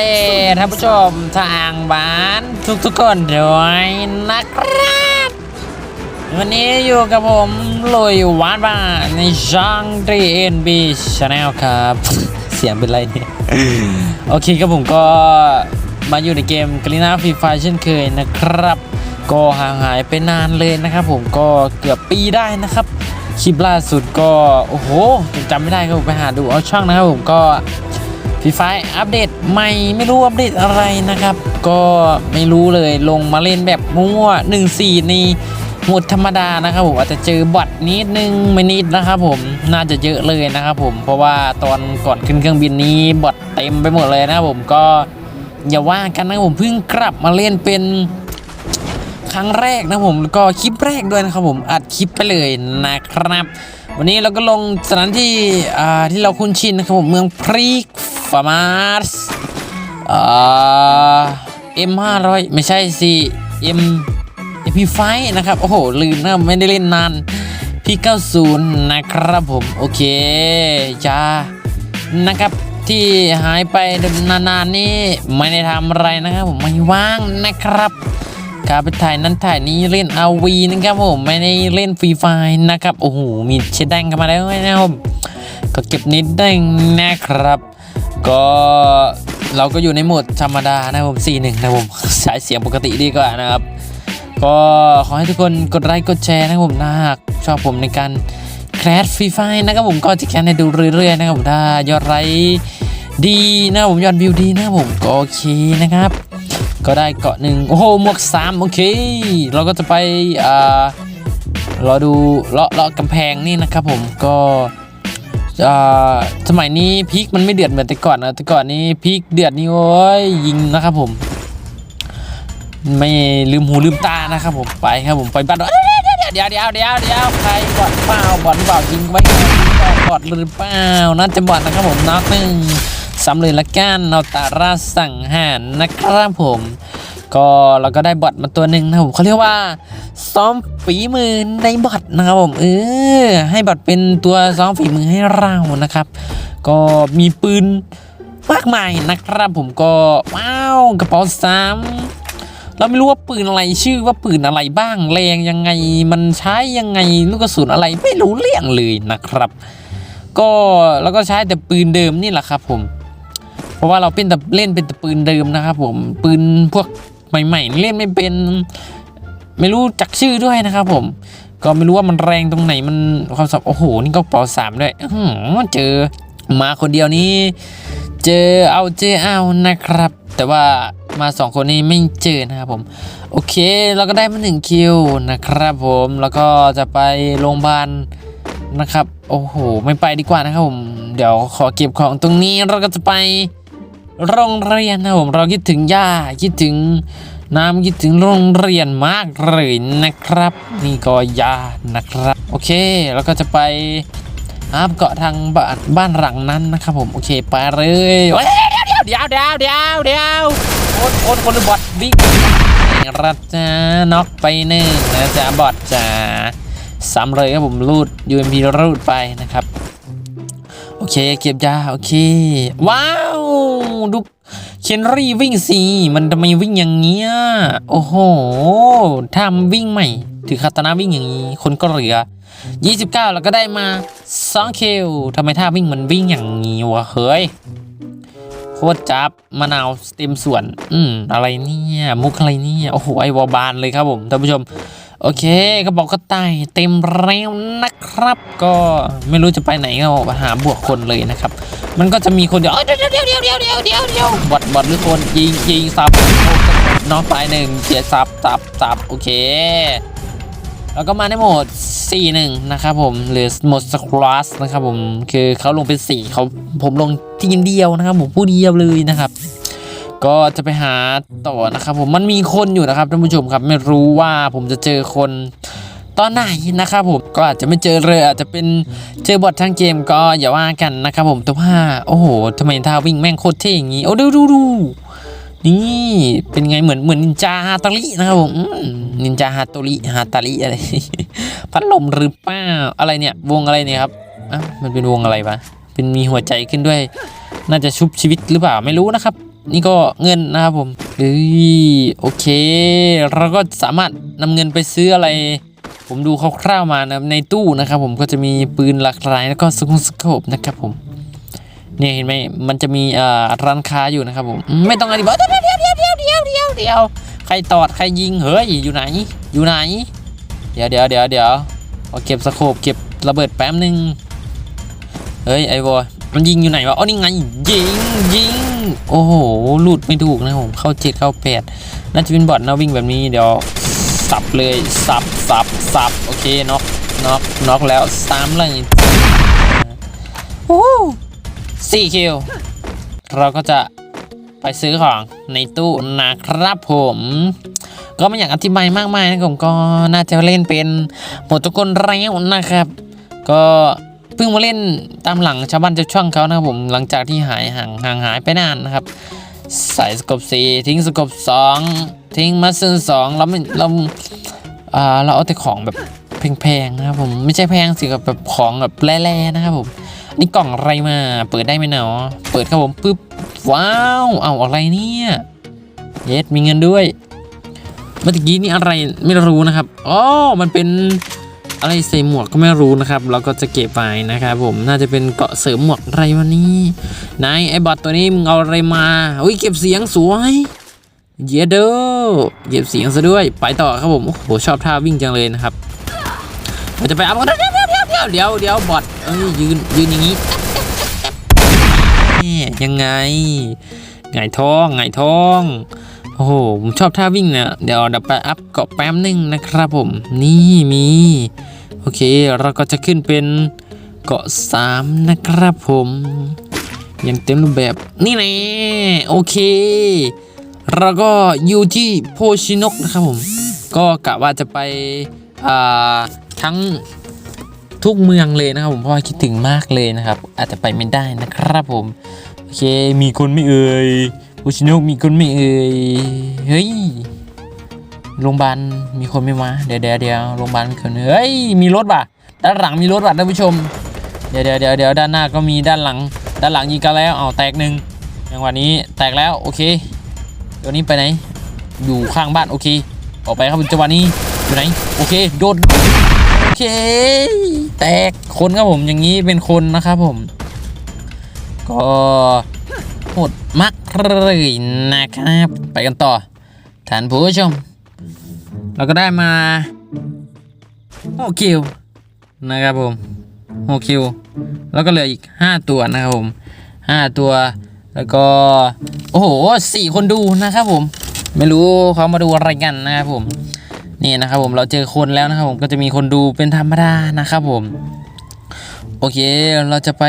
ดีท่านผู้ชมทางบ้านทุกทุกๆคนด้วยนะครับ วันนี้อยู่กับผมลุยวานบ้านในช่อง 3NB Channel ครับ เสียงเป็นไรเนี่ย โอเคครับผมก็มาอยู่ในเกมก a ลิน่าฟรีไฟเช่นเคยนะครับ ก็ห่างหายไปนานเลยนะครับผมก็เกือบปีได้นะครับ คลิปล่าสุดก็ โอ้โหจำไม่ได้ก็ไปหาดูเอาช่องนะครับผมก็ ฟรีไฟอัปเดตใหม่ไม่รู้อัปเดตอะไรนะครับ ก็ไม่รู้เลยลงมาเล่นแบบมั่ว1 4ในโหมดธรรมดานะครับผมอาจจะเจอบอทนิดนึงไม่นิดนะครับผมน่าจะเยอะเลยนะครับผมเพราะว่าตอนก่อนขึ้นเครื่องบินนี้บอทเต็มไปหมดเลยนะครับผมก็อย่าว่ากันนะผมเพิ่งกลับมาเล่นเป็นครั้งแรกนะผมแล้วก็คลิปแรกด้วยนะครับผมอัดคลิปไปเลยนะครับ วันนี้เราก็ลงสถานที่ที่เราคุ้นชินนะครับผมเมืองพริก ฟาร์มาสอ่าเอ็มห้าร้อยไม่ใช่สิเอ็มเอพีไฟนะครับ โอ้โห ลืมนะไม่ได้เล่นนานพี่เก้าศูนย์นะครับผม โอเคจ้านะครับที่หายไปนานๆนี่ไม่ได้ทำอะไรนะครับผมไม่ว่างนะครับครับไปถ่ายนั้นถ่ายนี้เล่นอาวีนะครับผมไม่ได้เล่นฟรีไฟนะครับโอ้โหมีเชดแดงกันมาแล้วนะครับก็เก็บนิดนึงนะครับ ก็เราก็อยู่ในโหมดธรรมดานะผม4 1นะผมใช้เสียงปกติดีกว่านะครับ ก็ขอให้ทุกคนกดไลค์กดแชร์นะผมถ้าหากชอบผมในการแคสฟรีไฟนะครับผมก็จะแคสให้ดูเรื่อยๆนะครับผมถ้ายอดไลค์ดีนะผมยอดวิวดีนะผมก็โอเคนะครับ ก็ได้เกาะหนึ่งโอ้โหหมวกสามโอเค เราก็จะไปอ่ารอดูเลาะเลาะกำแพงนี่นะครับผมก็ สมัยนี้พีคมันไม่เดือดเหมือนแต่ก่อนนะแต่ก่อนนี้พีคเดือดนี่โอ้ยยิงนะครับผม ไม่ลืมหูลืมตานะครับผมไปครับผมไปบ้านเดี๋ยวเดี๋ยวเดี๋ยวเดี๋ยวใครบอดเปล่าบอดเปล่ายิงไว้ก่อนบอดหรือเปล่าน่าจะบอดนะครับผมน็อกหนึ่งสำเร็จละกันเอาตาราสั่งหารนะครับผม ก็เราก็ได้บอทมาตัวหนึ่งนะครับผมเขาเรียกว่าซ้อมฝีมือในบอทนะครับผมเออให้บอทเป็นตัวซ้อมฝีมือให้เรานะครับ ก็มีปืนมากมายนะครับ ผมก็ว้าวกระเป๋าสามเราไม่รู้ว่าปืนอะไรชื่อว่าปืนอะไรบ้างแรงยังไงมันใช้ยังไงลูกกระสุนอะไรไม่รู้เรื่องเลยนะครับ ก็เราก็ใช้แต่ปืนเดิมนี่แหละครับผมเพราะว่าเราเป็นแต่เล่นเป็นแต่ปืนเดิมนะครับผมปืนพวก ใหม่ๆ เล่นไม่เป็น ไม่รู้จักชื่อด้วยนะครับผม ก็ไม่รู้ว่ามันแรงตรงไหนมันความสับโอ้โห นี่ก็ป๋าสามด้วยเจอมาคนเดียวนี้ เจอเอาเจอเอานะครับ แต่ว่ามาสองคนนี้ไม่เจอนะครับผม โอเคเราก็ได้มาหนึ่งคิวนะครับผมแล้วก็จะไปโรงพยาบาลนะครับ โอ้โห ไม่ไปดีกว่านะครับผม เดี๋ยวขอเก็บของตรงนี้เราก็จะไป โรงเรียนนะผมเราคิดถึงย่าคิดถึงน้ำคิดถึงโรงเรียนมากเลยนะครับ นี่ก็ย่านะครับ โอเคเราก็จะไปหาเกาะทางบ้านบ้านหลังนั้นนะครับผม โอเคไปเลยเฮ้ยเดี๋ยวเดี๋ยวเดี๋ยวเดี๋ยวเดี๋ยวโอนโอนคนบอทบิ๊กรัจ้าน็อกไปหนึ่งนะจ๊ะบอทจ้าซ้ำเลยครับผมรูด UMP รูดไปนะครับ โอเค เก็บยา โอเค ว้าว ดูเคนรี่วิ่งสิมันทำไมวิ่งอย่างเงี้ย โอ้โหทำวิ่งใหม่ ถือคาตานาวิ่งอย่างนี้ คนก็เหลือ 29 แล้วก็ได้มา2คิวทำไมท่าวิ่งมันวิ่งอย่างงี้วะ เฮ้ย โคตรจับมะนาวเต็มส่วน อืม อะไรเนี่ย มุกอะไรเนี่ย โอ้โห ไอวอบานเลยครับผม ท่านผู้ชม โอเคก็บอกก็ตายเต็มแล้วนะครับ ก็ไม่รู้จะไปไหนก็หาบวกคนเลยนะครับ มันก็จะมีคนเดียวเดี๋ยวเดี๋ยวเดี๋ยวเดี๋ยวเดี๋ยวเดี๋ยวเดี๋ยวบอดบอดหรือคนยิงยิงซับน้องตายหนึ่งเจียซับซับซับโอเค แล้วก็มาในโหมด 4-1 นะครับผมหรือโหมดสครัสนะครับผมคือเขาลงเป็น 4เขาผมลงทีมเดียวนะครับผมผู้เดียวเลยนะครับ ก็จะไปหาต่อนะครับผมมันมีคนอยู่นะครับท่านผู้ชมครับไม่รู้ว่าผมจะเจอคนตอนไหนนะครับผมก็อาจจะไม่เจอเลยอาจจะเป็นเจอบอททางเกมก็อย่าว่ากันนะครับผมแต่ว่าโอ้โหทำไมท่าวิ่งแม่งโคตรเท่อย่างนี้โอ้ดูดูดูนี่เป็นไงเหมือนเหมือนนินจาฮาตาลินะครับผมนินจาฮาโตริฮาตาลิอะไรพัดลมหรือเปล่าอะไรเนี่ยวงอะไรเนี่ยครับอะมันเป็นวงอะไรวะเป็นมีหัวใจขึ้นด้วย น่าจะชุบชีวิตหรือเปล่าไม่รู้นะครับ นี่ก็เงินนะครับผมเอ้ยโอเค เราก็สามารถนำเงินไปซื้ออะไร ผมดูคร่าวๆมานะครับในตู้นะครับ ผมก็จะมีปืนหลากหลายแล้วก็สกุลสโคปนะครับผมเนี่ยเห็นไหมมันจะมีร้านค้าอยู่นะครับผมไม่ต้องอธิบายเดียวเดียวเดียวเดียวเดียวเดียวเดียวใครตอดใครยิงเฮ้ยอยู่ไหน อยู่ไหน เดี๋ยวเดี๋ยวเดี๋ยวเดี๋ยวเอาเก็บสโคปเก็บระเบิดแป๊บนึงเฮ้ยไอ้บอมันยิงอยู่ไหนวะอ๋อนี่ไงยิงยิง โอ้โหหลุดไม่ถูกนะผมเข้าเจ็ดเข้าแปดน่าจะเป็นบอทนะวิ่งแบบนี้เดี๋ยวสับเลยสับสับสับโอเคน็อกน็อกน็อกแล้วสามเลยโอ้สี่คิวเราก็จะไปซื้อของในตู้นะครับผม ก็ไม่อยากอธิบายมากมายนะผมก็น่าจะเล่นเป็นหมดทุกคนแล้วนะครับ ก็ พิ่งมาเล่นตามหลังชาวบ้านชาวช่องเขานะครับผมหลังจากที่หายห่างห่างหายไปนานนะครับ ใส่สกบสีทิ้งสกบสองทิ้งมาซึนสองเราไม่เราอ่าเราเอาแต่ของแบบแพงๆนะครับผมไม่ใช่แพงสิกับแบบของแบบแร่ๆนะครับผมนี่กล่องอะไรมาเปิดได้ไหมเนาะเปิดครับผมปึ๊บว้าวเอาอะไรเนี่ยเยสมีเงินด้วยเมื่อกี้นี่อะไรไม่รู้นะครับอ๋อมันเป็น อะไรใส่หมวกก็ไม่รู้นะครับเราก็จะเก็บไปนะครับผมน่าจะเป็นเกาะเสริมหมวกอะไรวันนี้นายไอ้บอทตัวนี้มึงเอาอะไรมาอุ้ยเก็บเสียงสวยเยเดอเก็บเสียงซะด้วยไปต่อครับผมโอ้โหชอบท่าวิ่งจังเลยนะครับเราจะไปอัพเดียวเดี๋ยวเดี๋ยวเดี๋ยวเดี๋ยวบอทเอ้ยยืนยืนอย่างนี้ยังไงไงท้องไงท้องโอ้โหผมชอบท่าวิ่งเนี่ยเดี๋ยวเดี๋ยวไปอัพเกาะแป๊บนึงนะครับผมนี่มี โอเคเราก็จะขึ้นเป็นเกาะสามนะครับผมยังเต็มรูปแบบนี่แน่โอเค เราก็อยู่ที่โพชินกนะครับผม ก็กะว่าจะไปทั้งทุกเมืองเลยนะครับผมเพราะว่าคิดถึงมากเลยนะครับ อาจจะไปไม่ได้นะครับผมโอเคมีคนไม่เอ่ยอุชินะมีคนไม่เอ่ยเฮ้ย โรงพยาบาลมีคนไม่มา เดี๋ยวเดี๋ยวเดี๋ยวโรงพยาบาลมีคนเฮ้ยมีรถป่ะ ด้านหลังมีรถป่ะท่านผู้ชม เดี๋ยวเดี๋ยวเดี๋ยวเดี๋ยวด้านหน้าก็มีด้านหลัง ด้านหลังยิงกันแล้วเอาแตกหนึ่งจังหวะนี้แตกแล้วโอเค ตัวนี้ไปไหน อยู่ข้างบ้านโอเค ออกไปครับจังหวะนี้อยู่ไหนโอเคโดดโอเค แตกคนครับผมอย่างนี้เป็นคนนะครับผม ก็หดมากเลยนะครับ ไปกันต่อท่านผู้ชม เราก็ได้มาโอคิวนะครับผมโอคิว แล้วก็เหลืออีก5ตัวนะครับผม5ตัว แล้วก็ โอ้โหสี่คนดูนะครับผม ไม่รู้เขามาดูอะไรกันนะครับผม นี่นะครับผมเราเจอคนแล้วนะครับผมก็จะมีคนดูเป็นธรรมดานะครับผม โอเคเราจะไป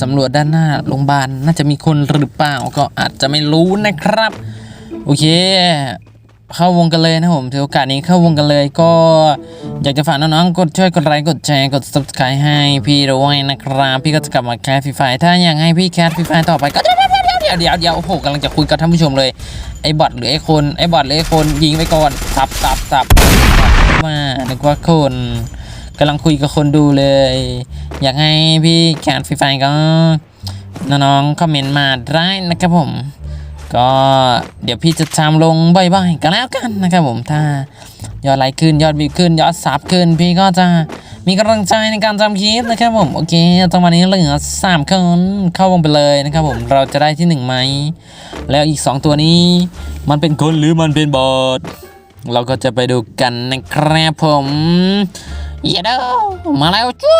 สำรวจด้านหน้าโรงพยาบาลน่าจะมีคนหรือเปล่าก็อาจจะไม่รู้นะครับ โอเค เข้าวงกันเลยนะผมถือโอกาสนี้เข้าวงกันเลยก็อยากจะฝากน้องๆกดช่วยกดไลค์กดแชร์กด subscribe ให้พี่ด้วยนะครับ พี่ก็จะกลับมาแคสฟรีไฟถ้าอยากให้พี่แคสฟรีไฟต่อไปก็เดี๋ยวเดี๋ยวเดี๋ยวเดี๋ยวเดี๋ยวโอ้โหกำลังจะคุยกับท่านผู้ชมเลยไอ้บอทหรือไอ้คนไอ้บอทหรือไอ้คนยิงไปก่อนสับสับสับมานึกว่าคนกำลังคุยกับคนดูเลย อยากให้พี่แคสฟรีไฟก็น้องๆคอมเมนต์มาได้นะครับผม ก็เดี๋ยวพี่จะทำลงบ่อยๆกันแล้วกันนะครับผมถ้ายอดไลค์ขึ้นยอดวิวขึ้นยอดซับขึ้น พี่ก็จะมีกำลังใจในการทำคลิปนะครับผมโอเคจังวะนี้เหลือสามคนเข้าวงไปเลยนะครับผมเราจะได้ที่หนึ่งไหมแล้วอีกสองตัวนี้ มันเป็นคนหรือมันเป็นบอทเราก็จะไปดูกันนะครับผมเย้เด้อมาแล้วจ้า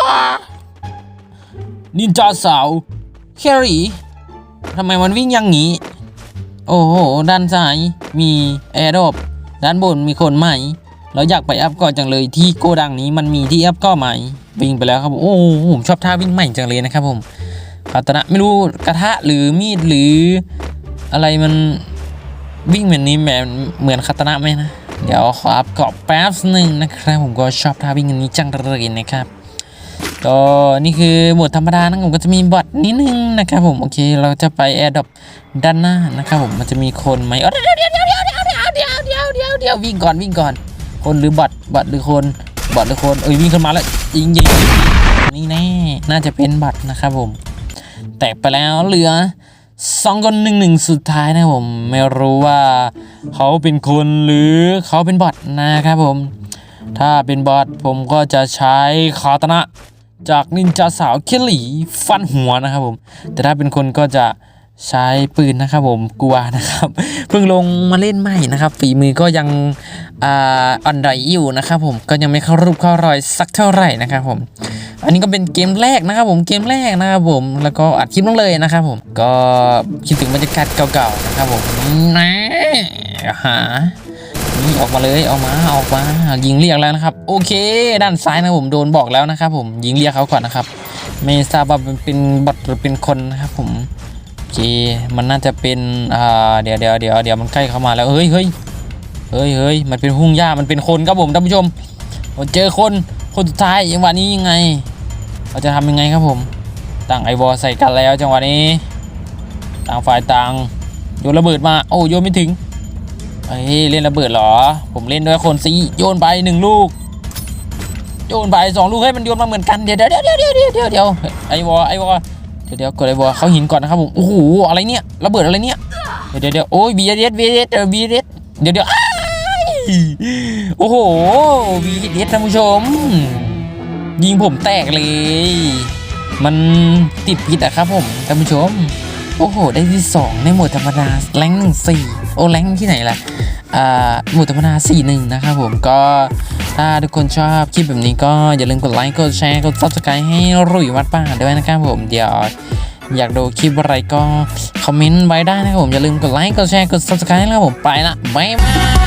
นินจาสาวแครี่ทำไมมันวิ่งอย่างนี้ โอ้โห ด้านซ้ายมีแอร์ดอปด้านบนมีคนใหม่ เราอยากไปอัพก่อนจังเลยที่โกดังนี้มันมีที่อัพก็ใหม่ วิ่งไปแล้วครับโอ้ผมชอบท่าวิ่งใหม่จังเลยนะครับผมคาตนะไม่รู้กระทะหรือมีดหรืออะไรมันวิ่งเหมือนนี้แบบเหมือนคาตนะไหมนะ เดี๋ยวขออัพเกาะแป๊บหนึ่งนะครับผมก็ชอบท่าวิ่งอันนี้จังเลยนะครับ ก็นี่คือโหมดธรรมดานะผมก็จะมีบอทนิดนึงนะครับผมโอเคเราจะไปแอร์ดรอปด้านหน้านะครับผมมันจะมีคนไหมเอ้ยเดี๋ยวเดี๋ยวเดี๋ยวเดี๋ยวเดี๋ยวเดี๋ยวเดี๋ยวเดี๋ยวเดี๋ยววิ่งก่อนวิ่งก่อน คนหรือบอทบอทหรือคนบอทหรือคนเอ้ยวิ่งขึ้นมาแล้วยิงยิงนี่แน่น่าจะเป็นบอทนะครับผมแตกไปแล้วเหลือสองคนหนึ่งหนึ่งสุดท้ายนะผมไม่รู้ว่าเขาเป็นคนหรือเขาเป็นบอทนะครับผม ถ้าเป็นบอทผมก็จะใช้คาตนะ จากนินจาสาวเคลลี่ฟันหัวนะครับผม แต่ถ้าเป็นคนก็จะใช้ปืนนะครับผมกลัวนะครับ เพิ่งลงมาเล่นใหม่นะครับ ฝีมือก็ยังอ่อนไหวอยู่นะครับผมก็ยังไม่เข้ารูปเข้ารอยสักเท่าไหร่นะครับผมอันนี้ก็เป็นเกมแรกนะครับผมเกมแรกนะครับผมแล้วก็อัดคลิปลงเลยนะครับผมก็คิดถึงบรรยากาศเก่าๆนะครับผมนะหานี่ ออกมาเลยออกมาออกมายิงเรียกแล้วนะครับ โอเค ด้านซ้ายนะผมโดนบอกแล้วนะครับ ผมยิงเรียกเขาก่อนนะครับ ไม่ทราบว่าเป็นเป็นบอทหรือเป็นคนนะครับผมโอเคมันน่าจะเป็นอ่าเดี๋ยวเดี๋ยวเดี๋ยวเดี๋ยวมันใกล้เข้ามาแล้วเฮ้ยเฮ้ยเฮ้ยเฮ้ยมันเป็นหุ่งหญ้ามันเป็นคนครับผมท่านผู้ชมผมเจอคนคนสุดท้ายจังหวะนี้ยังไง เราจะทำยังไงครับผมต่างไอวอใส่กันแล้วจังหวะนี้ ต่างฝ่ายต่างโยนระเบิดมาโอ้โยนไม่ถึง เฮ้ยเล่นระเบิดเหรอ ผมเล่นด้วยคนซีโยนไปหนึ่งลูก โยนไปสองลูกให้มันโยนมาเหมือนกันเดี๋ยวเดี๋ยวเดี๋ยวเดี๋ยวเดี๋ยวเดี๋ยวเดี๋ยวไอวอไอวอเดี๋ยวเดี๋ยวกดไอวอเขาหินก่อนนะครับผมโอ้โหอะไรเนี่ยระเบิดอะไรเนี่ยเดี๋ยวเดี๋ยวเดี๋ยวโอ้ยบีเอสบีเอสเดี๋ยวบีเอสเดี๋ยวเดี๋ยวโอ้โหบีเอสท่านผู้ชม ยิงผมแตกเลย มันติดพิษอะครับผมท่านผู้ชม โอ้โห ได้ที่ 2 ในหมวดธรรมดาแรงหนึ่งสี่โอ้แรงที่ไหนล่ะอ่าหมวดธรรมดา4 1 นะครับผมก็ถ้าทุกคนชอบคลิปแบบนี้ก็อย่าลืมกดไลค์กดแชร์กด subscribe ให้รุ่ยวัดป่าด้วยนะครับผมเดี๋ยวอยากดูคลิปอะไรก็คอมเมนต์ไว้ได้นะครับผมอย่าลืมกดไลค์กดแชร์กด subscribe นะครับผมไปละบ๊ายบาย